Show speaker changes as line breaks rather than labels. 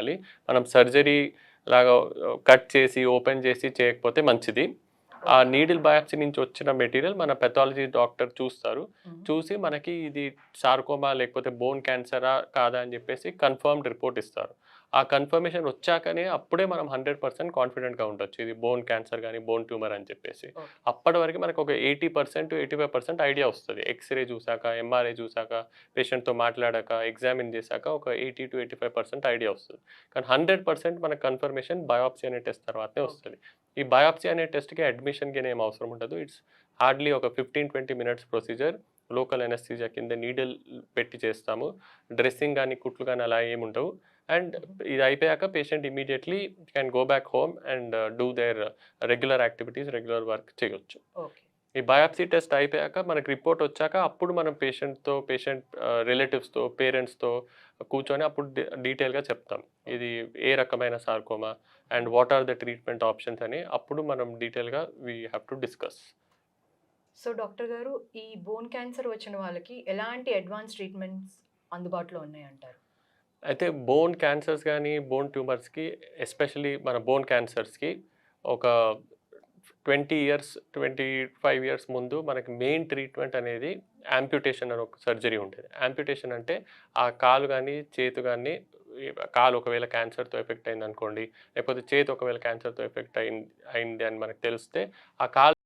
చేయాలి. మనం సర్జరీ లాగా కట్ చేసి ఓపెన్ చేసి చేయకపోతే మంచిది. ఆ నీడిల్ బయాప్సీ నుంచి వచ్చిన మెటీరియల్ మన పెథాలజీ డాక్టర్ చూస్తారు. చూసి మనకి ఇది సార్కోమా లేకపోతే బోన్ క్యాన్సరా కాదా అని చెప్పేసి కన్ఫర్మ్డ్ రిపోర్ట్ ఇస్తారు. ఆ కన్ఫర్మేషన్ వచ్చాకనే అప్పుడే మనం హండ్రెడ్ పర్సెంట్ కాన్ఫిడెంట్గా ఉండొచ్చు. ఇది బోన్ క్యాన్సర్ కానీ బోన్ ట్యూమర్ అని చెప్పేసి. అప్పటి వరకు మనకు ఒక eighty percent eighty five percent idea వస్తుంది. ఎక్స్రే చూసాక ఎంఆర్ఐ చూసాక పేషెంట్తో మాట్లాడాక ఎగ్జామిన్ చేశాక ఒక eighty to eighty five percent idea వస్తుంది. కానీ హండ్రెడ్ పర్సెంట్ మన కన్ఫర్మేషన్ బయాప్సీ అనే టెస్ట్ తర్వాతే వస్తుంది. ఈ బయాప్సీ అనే టెస్ట్కి అడ్మిషన్కి ఏం అవసరం ఉండదు. ఇట్స్ హార్డ్లీ ఒక fifteen twenty minutes procedure. Local anaesthesia కింద నీడిల్ పెట్టి చేస్తాము. డ్రెస్సింగ్ కానీ కుట్లు కానీ అలా ఏమి ఉండవు. అండ్ ఇది అయిపోయాక patient immediately can go back home and do their regular activities regular work చేయొచ్చు.
ఓకే.
ఈ బయాప్సీ టెస్ట్ అయిపోయాక మనకి రిపోర్ట్ వచ్చాక అప్పుడు మనం పేషెంట్తో పేషెంట్ రిలేటివ్స్తో పేరెంట్స్తో కూర్చొని అప్పుడు డీటెయిల్గా చెప్తాం. ఇది ఏ రకమైన sarcoma and what are the treatment options అని అప్పుడు మనం డీటెయిల్గా we have to discuss
so doctor గారు ఈ బోన్ క్యాన్సర్ వచ్చిన వాళ్ళకి ఎలాంటి అడ్వాన్స్ ట్రీట్మెంట్స్ అందుబాటులో ఉన్నాయంటారు?
అయితే బోన్ క్యాన్సర్స్ కానీ బోన్ ట్యూమర్స్కి ఎస్పెషలీ మన బోన్ క్యాన్సర్స్కి ఒక twenty years twenty five years ముందు మనకి మెయిన్ ట్రీట్మెంట్ అనేది యాంప్యుటేషన్ అని ఒక సర్జరీ ఉంటుంది. యాంప్యుటేషన్ అంటే ఆ కాలు కానీ చేతు కానీ కాలు ఒకవేళ క్యాన్సర్తో ఎఫెక్ట్ అయింది అనుకోండి లేకపోతే చేతి ఒకవేళ క్యాన్సర్తో ఎఫెక్ట్ అయింది అయింది అని మనకు తెలిస్తే ఆ కాలు